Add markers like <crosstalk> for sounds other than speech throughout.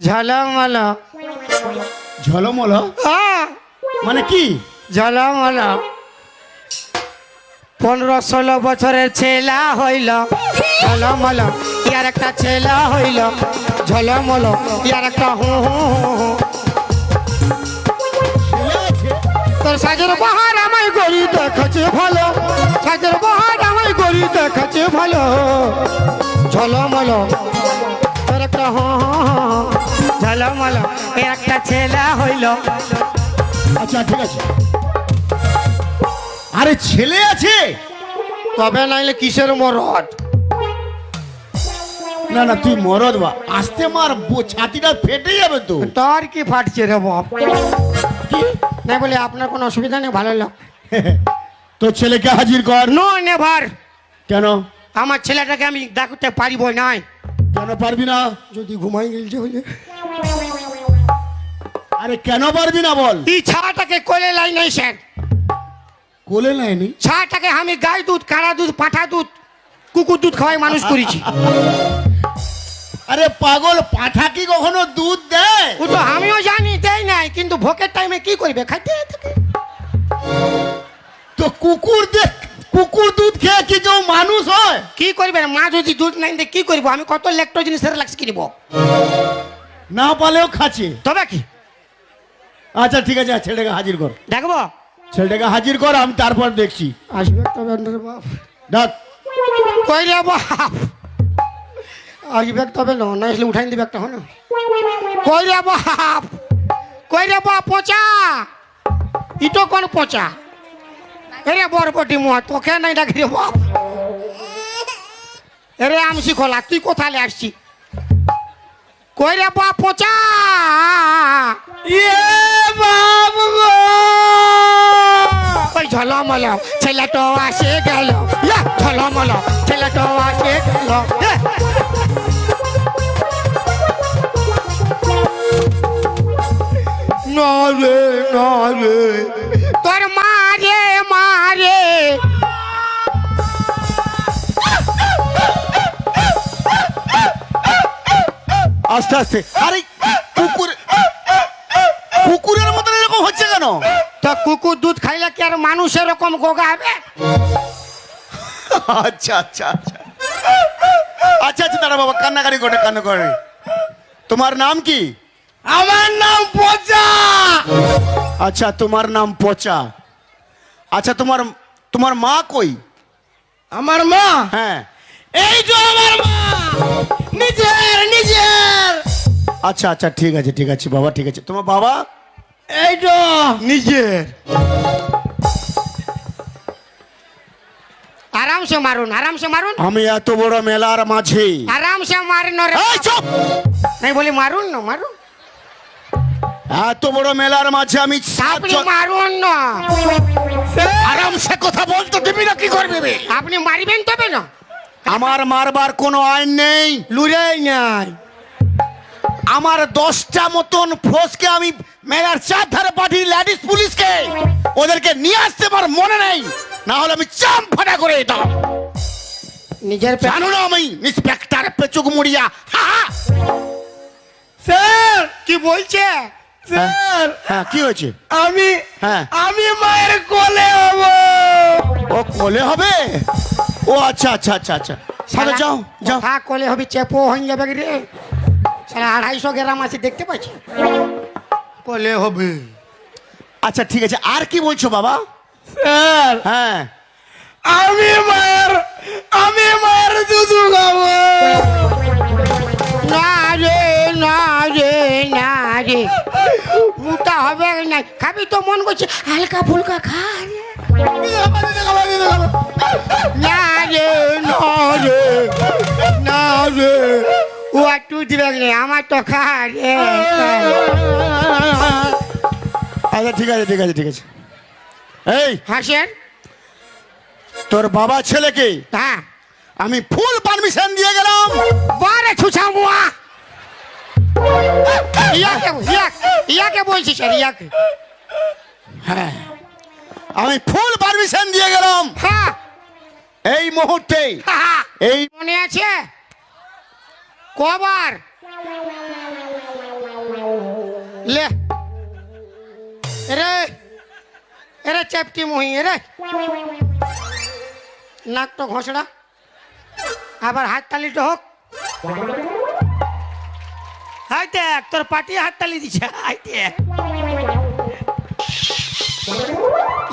ঝলমল। ঝলমল? হ্যাঁ। মানে কি? ঝলমল। পনেরো ষোলো বছরের ছেলা হইল। ঝলমল। ইয়ার একটা ছেলা হইল। ঝলমল। ইয়ার একটা হু হু হু হু। তোর সাজের বাহার আমায় গড়ি দেখাচ্ছে ভালো। সাজের বাহার আমায় গড়ি দেখাচ্ছে ভালো। ঝলমল। ঝলমল একটা ছেলা হইল। আচ্ছা ঠিক আছে। আরে ছেলে আছে? তবে নাইলে কিসের মরদ? না না তুই মরদ বা। আসতে মার ছাতিটা ফেটে যাবে তো। তোর কি ফাটছে রে বাপ? না বলে আপনার কোনো অসুবিধা নেই ভালো লোক। <laughs> তোর ছেলেকে হাজির কর। No never. কেন? আমার ছেলেটাকে আমি দেখতে পারিব নাই। কেন পারবি না? যদি ঘুমাই গেলছে হলে আরে কেন পারবি না বল? এই ছাটাকে কোলে লাই নাই স্যার। কোলে ছাটাকে আমি গাই দুধ কাঁড়া দুধ পাঠা দুধ কুকুর দুধ খাওয়াই মানুষ করেছি। আরে পাগল পাঠা কি কখনো দুধ দেয়? ও তো আমিও জানি দেই নাই কিন্তু ভোকের টাইমে কি করবে? খাইতে যদি দুধ নাই কি করব? আমি কত লেকটো জিনিসের লাগছে কিনব? না পালেও খাচ্ছি। তবে কি? আচ্ছা ঠিক আছে ছেলেটাকে হাজির কর। দেখব? ছেলেটাকে হাজির কর আমি তারপর দেখছি। আসবে তবে বাপ। ডাক কই রে বাপ? আসবে তবে না না আসলে উঠাই দিবে একটা হনো কই রে বাপ? কই রে বাপ পচা? ইটো কোন পচা? এরে বরবটি মুয়া তোকে নাই ডাকি রে বাপ। এরে আমসি খোলা তুই কোথালে আসছি কই রে বাপ পচা। ইয়ে ওই ঝলমল ছেলেটো আসে গেল। ইয়া, ঝলমল ছেলেটো আসে গেল। এ। না রে না রে। তোর মারে আস্তে আস্তে। আরে কুকুর কুকুরের মতন এরকম হচ্ছে কেন? তো কুকুর দুধ খাইলে কি আর মানুষ এরকম গোগা হবে? আচ্ছা আচ্ছা আচ্ছা। আচ্ছা আচ্ছা দাঁড়া বাবা কান্নাকারি করে কান্না করে তোমার নাম কি? আমার নাম পচা। আচ্ছা তোমার নাম পচা। আচ্ছা তোমার তোমার মা কই? আমার মা? হ্যাঁ। এই তো আমার মা। নিজের নিজের আচ্ছা আচ্ছা ঠিক আছে ঠিক আছে বাবা ঠিক আছে। তোমার বাবা? এই তো। নিজের আরামসে মারুন আরামসে মারুন। আমি এত বড় মেলার মাঝে। আরামসে মারুন রে এই চুপ! নাই বলি মারুন না মারুন। এত বড় মেলার মাঝে আমি আপনি মারুন না। আরামসে কথা বলতো দিবি না কি করবি? আপনি মারিবেন তবে না। আমার মারবার কোনো আইন নেই। লুরেই নাই। আমার দশটা মতন ফোর্সকে আমি মেলার চার ধারে পাঠিয়ে ল্যাডিস পুলিশকে ওদেরকে নিয়ে আসতে আমার মনে নেই। না হলে আমি চাম ফাটা করে দিতাম। নিজের জানো না আমি ইন্সপেক্টর পেচুক মুড়িয়া। স্যার কি বলছে? স্যার হ্যাঁ কি হয়েছে? আমি হ্যাঁ। আমি মায়ের কোলে হব। ও কোলে হবে? ও আচ্ছা আচ্ছা আচ্ছা আচ্ছা। সাথে যাও যাও কথা কোলে হবে চেপো হয়ে যাবে রে। সারা আড়াইশো গ্রাম আছে দেখতে পাচ্ছি? কলে হবে। আচ্ছা ঠিক আছে। আর কি বলছো বাবা? স্যার হ্যাঁ। আমি মায়ের আমি মায়ের দুধু খাব। না রে না রে না রে ওটা হবে না খাবি তো মন করছে হালকা ফুলকা খা। না রে না রে না রে ও একটু দিবে আমার তো খা রে। আচ্ছা ঠিক আছে ঠিক আছে ঠিক আছে। এই হাসেন তোর বাবা ছেলেকে হ্যাঁ। আমি ফুল পারমিশন দিয়ে গেলাম। বারে ছুছা মুয়া। ইয়াকে ইয়াকে ইয়াকে বলছি স্যার ইয়াকে। হ্যাঁ আমি ফুল পারমিশন দিয়ে গেলাম। হ্যাঁ এই মুহূর্তেই হ্যাঁ এই মনে আছে? কবার? লে। এরে এরে চ্যাপটি মহি এরে। নাক তো ঘষড়া আবার হাত তালিটা হোক হাই দেখ তোর পাটি হাত তালি দিছে হাই দেখ।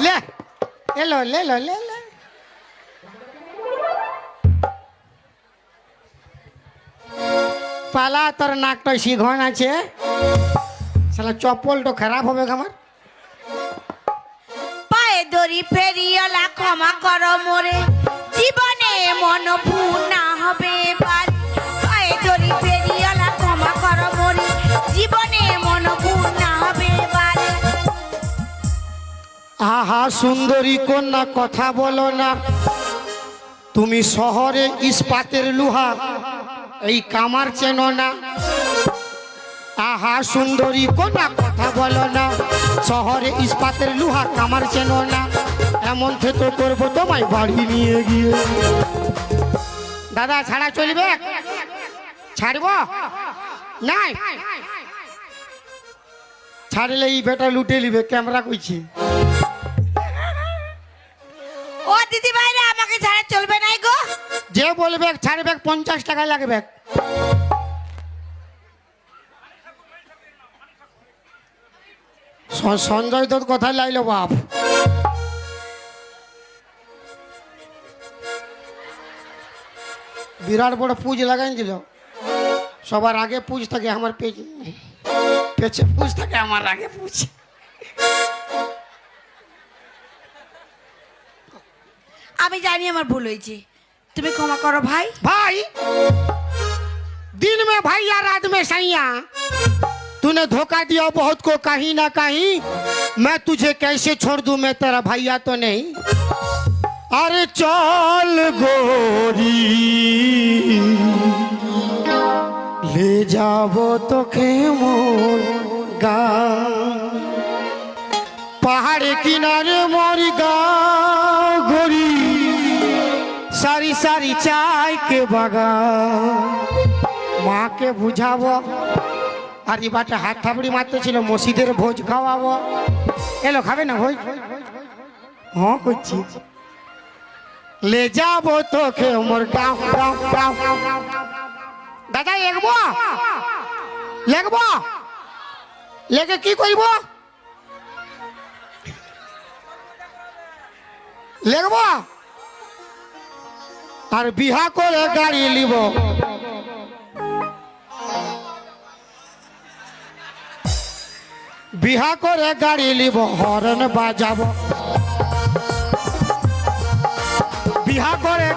লে এলো লে লো লে লে। পালা তোর নাকটা শিঘন আছে। শালা চপ্পলটা খারাপ হবে আমার। পায়ে দড়ি ফেরিওলা ক্ষমা কর মোরে। জীবনে মন আহা সুন্দরী কন্যা, কথা বলো না। তুমি শহরে ইস্পাতের লুহা, এই কামার চেনো না। আহা সুন্দরী কন্যা, কথা বলো না। শহরে ইস্পাতের লুহা, কামার চেনো না। এমন থেতো করব তোমায় বাড়ি নিয়ে গিয়ে। দাদা, ছাড়া চলবে? ছাড়ব? নাই। ছাড়লে এই বেটা লুটে নিবে, ক্যামেরা কইছি। দিদি ভাইরা আমাকে ছাড়া চলবে নাই গো। যে বলবে ছাড়বে পঞ্চাশ টাকা লাগবে সঞ্জয় দত্ত কোথায় লাইলো বাপ। বিরাট বড় পুজ লাগাই দিল সবার আগে পুজ থাকে, আমার পেছে পেছে পুজ থাকে, আমার আগে পুজ। আমি জানি আমার ভুল হয়েছে তুমি ক্ষমা করো ভাই भाई दिन में भैया रात में सैया तूने धोखा दिया बहुत को कहीं ना कहीं मैं तुझे कैसे छोड़ दूं मैं तेरा भैया तो नहीं अरे चल गोरी ले जाबो तो मोर गाँव पहाड़ किनारे मोर गाँव गोरी সারি সারি চাই কে বাগান। মাকে বুঝাবো। আর এবারটা হাত থাবড়ি মারতে ছিল মসজিদের ভোজ খাওয়াবো। এলো, খাবে না ভোজ? হ্যাঁ করছি। লে যাব তোকে মোর গাঁও গাঁও গাঁও দাদা এগবো লেখবো লেগে কি করব লেখবো আর বিহা করে গাড়ি লিব। বিহা করে গাড়ি লিব হরণ বাজাব। বিহা করে